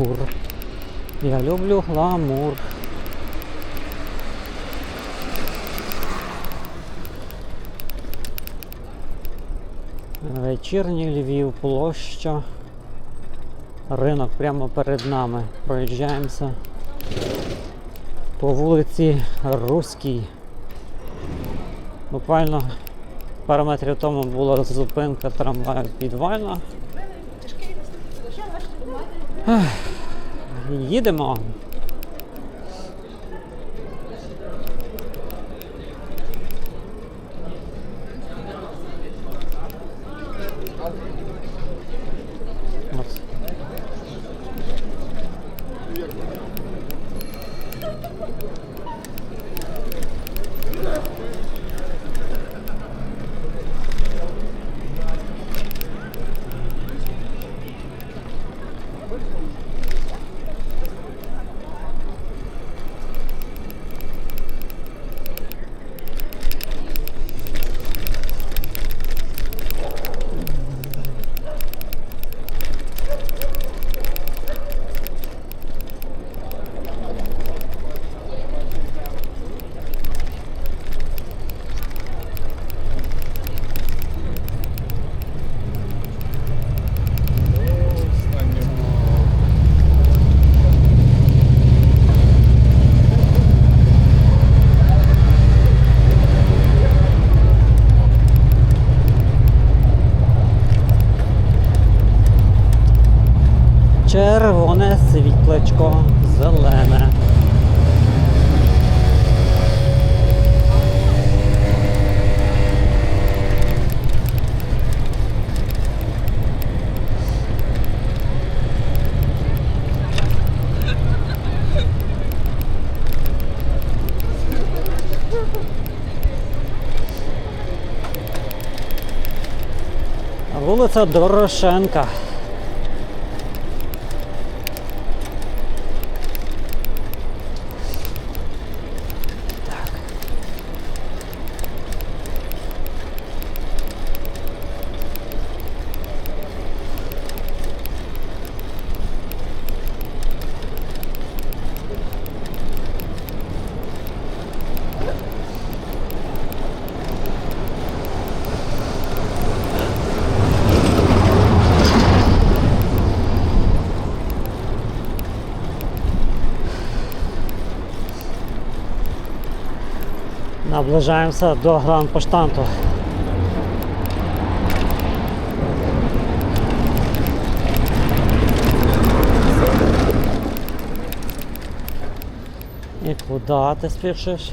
гламур. Я люблю гламур. Вечірній Львів, площа. Ринок прямо перед нами. Проїжджаємося по вулиці Руській. Буквально пару метрів тому була зупинка трамваю підвальна. Ех, Їдемо. От. Червоне світлечко, зелене. Вулиця Дорошенка. Наближаємося до гран поштанту. І куди ти спішиш?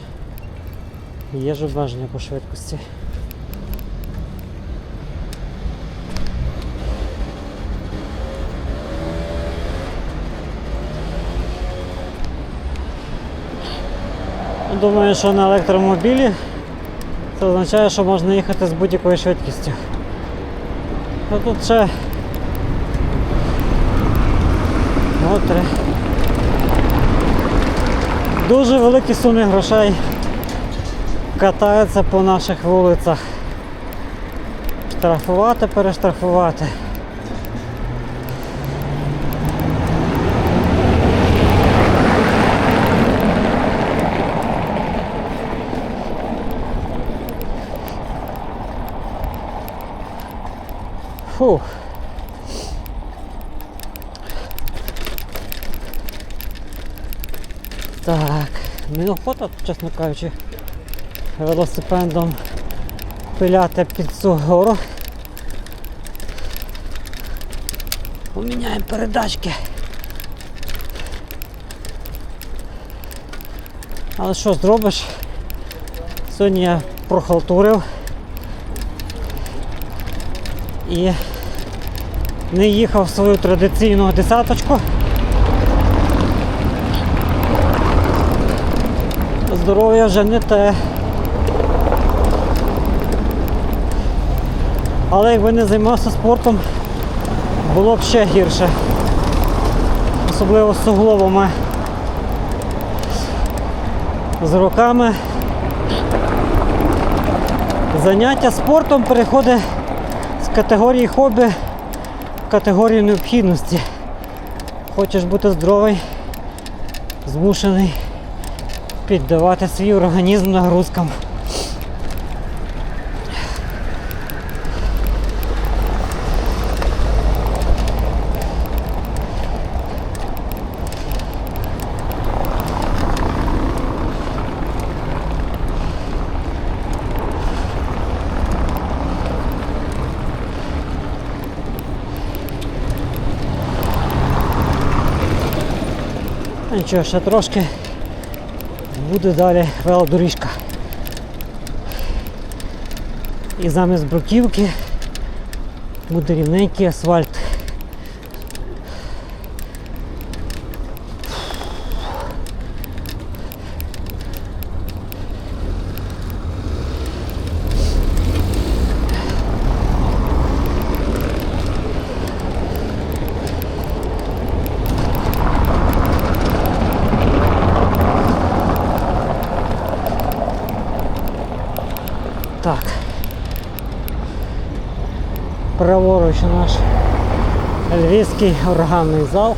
Є ж обмеження по швидкості. Думаю, що на електромобілі це означає, що можна їхати з будь-якою швидкістю. Ну тут ще От три. Дуже великі суми грошей катаються по наших вулицях. Штрафувати, перештрафувати. Фух. Так, неохота, чесно кажучи, велосипедом пиляти під цю гору. Поміняємо передачки. Але що зробиш? Сьогодні я прохалтурив і не їхав в свою традиційну десяточку. Здоров'я вже не те. Але якби не займався спортом, було б ще гірше. Особливо з суглобами. З руками. Заняття спортом переходить з категорії хобі категорію необхідності. хочеш бути здоровий, змушений піддавати свій організм нагрузкам. Нічого, ще трошки буде далі велодоріжка. І замість бруківки буде рівненький асфальт. Так. Праворуч наш львівський органний зал.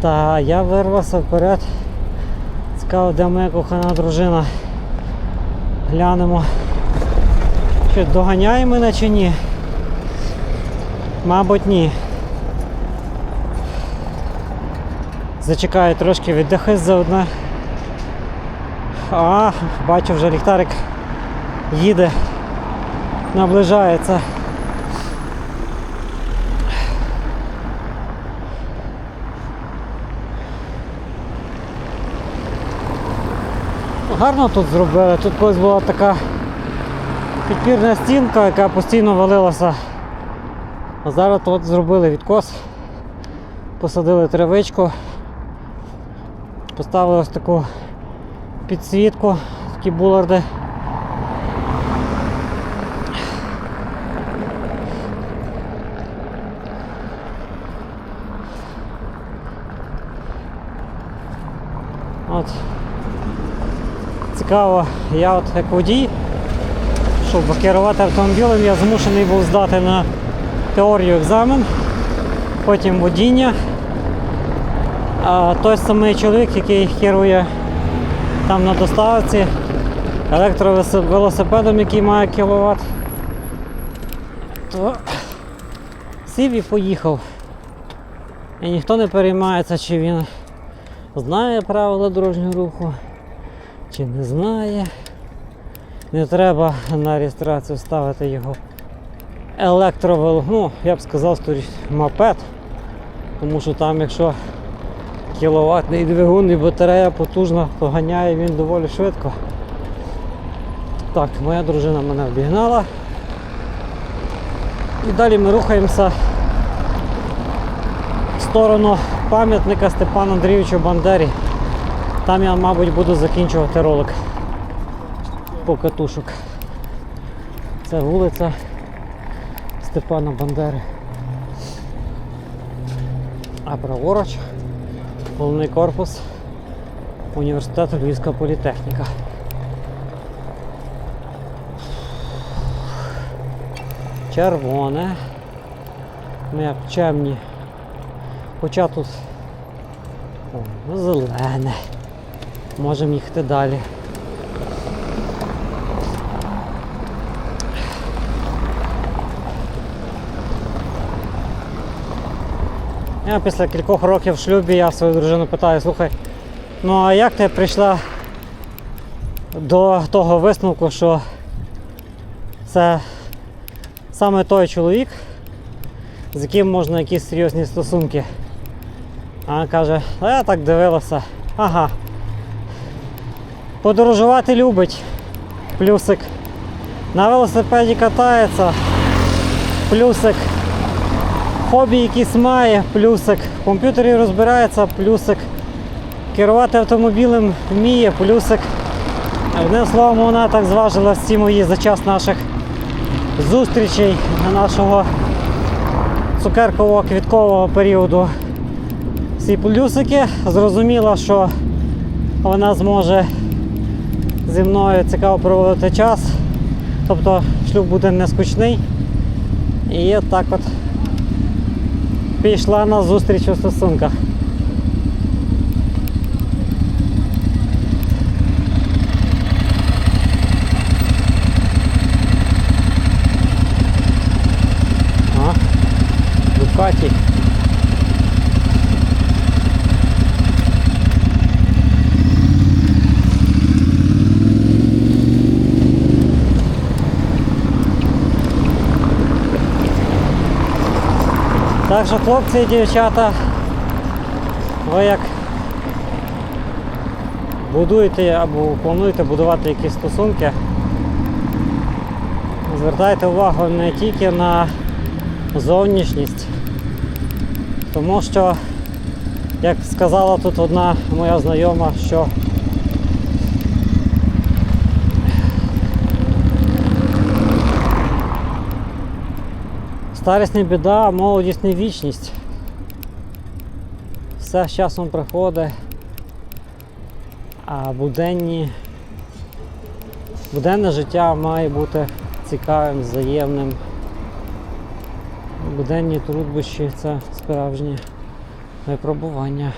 Та я вирвався вперед. Цікаво, де моя кохана дружина. Глянемо. Що доганяє мене чи ні? Мабуть, ні. Зачекаю трошки віддихаюсь заодно. А, бачу вже ліхтарик їде, наближається. Гарно тут зробили. Тут колись була така підпірна стінка, яка постійно валилася. А зараз тут зробили відкос, посадили травичку. Поставили ось таку підсвітку, такі буларди. От. Цікаво, я от як водій, щоб керувати автомобілем, я змушений був здати на теорію екзамен, потім водіння. А той самий чоловік, який керує там на доставці електровелосипедом, який має кіловат, то сів і поїхав. І ніхто не переймається, чи він знає правила дорожнього руху, чи не знає. Не треба на реєстрацію ставити його електровел, ну, я б сказав, скоріше, мопед. Тому що там, якщо кіловатний двигун і батарея потужна, то ганяє він доволі швидко. Так, моя дружина мене обігнала. І далі ми рухаємося в сторону пам'ятника Степану Андрійовичу Бандері. Там я, мабуть, буду закінчувати ролик по катушок. Це вулиця Степана Бандери. А праворуч головний корпус університету Львівська політехніка. Червоне. Ну як чемні. Хоча тут о, ну, зелене. Можемо їхати далі. Я після кількох років в шлюбі я свою дружину питаю, слухай, ну а як ти прийшла до того висновку, що це саме той чоловік, з яким можна якісь серйозні стосунки? А вона каже, а я так дивилася. Ага. Подорожувати любить. Плюсик. На велосипеді катається. Плюсик. Хобі якісь має, плюсик. В комп'ютері розбирається, плюсик. Керувати автомобілем вміє, плюсик. Одним словом, вона так зважила всі мої за час наших зустрічей нашого цукеркового квіткового періоду. Всі плюсики. Зрозуміла, що вона зможе зі мною цікаво проводити час, Тобто шлюб буде не скучний. І так от пішла на зустріч у стосунках. А, Дукаті. Так що, хлопці і дівчата, ви як будуєте або плануєте будувати якісь стосунки, звертайте увагу не тільки на зовнішність, тому що, як сказала тут одна моя знайома, що Старість не біда, молодість не вічність. Все з часом приходить. А буденні, буденне життя має бути цікавим, взаємним. Буденні труднощі це справжні випробування.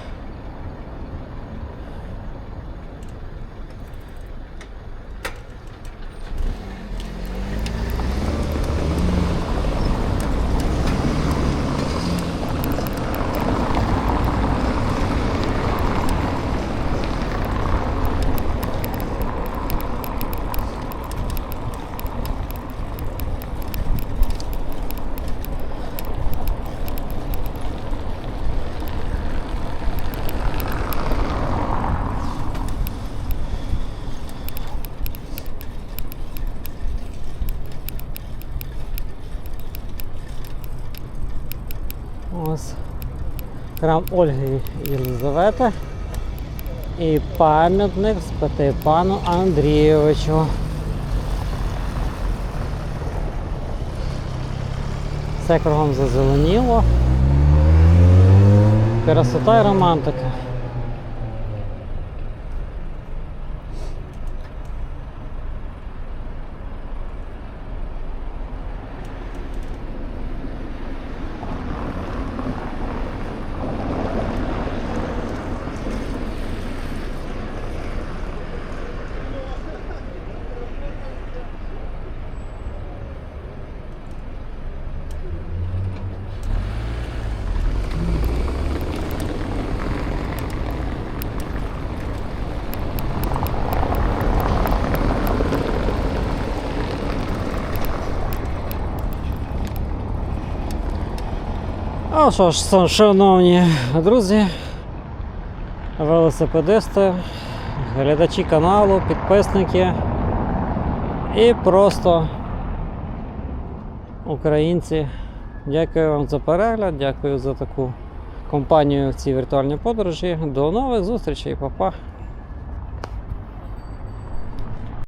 Ось храм Ольги Єлизавети і пам'ятник Степану Андрійовичу. Все кругом зазеленіло. Красота і романтика. А що ж, шановні друзі, велосипедисти, глядачі каналу, підписники і просто українці. Дякую вам за перегляд, дякую за таку компанію в цій віртуальній подорожі. До нових зустрічей, па-па.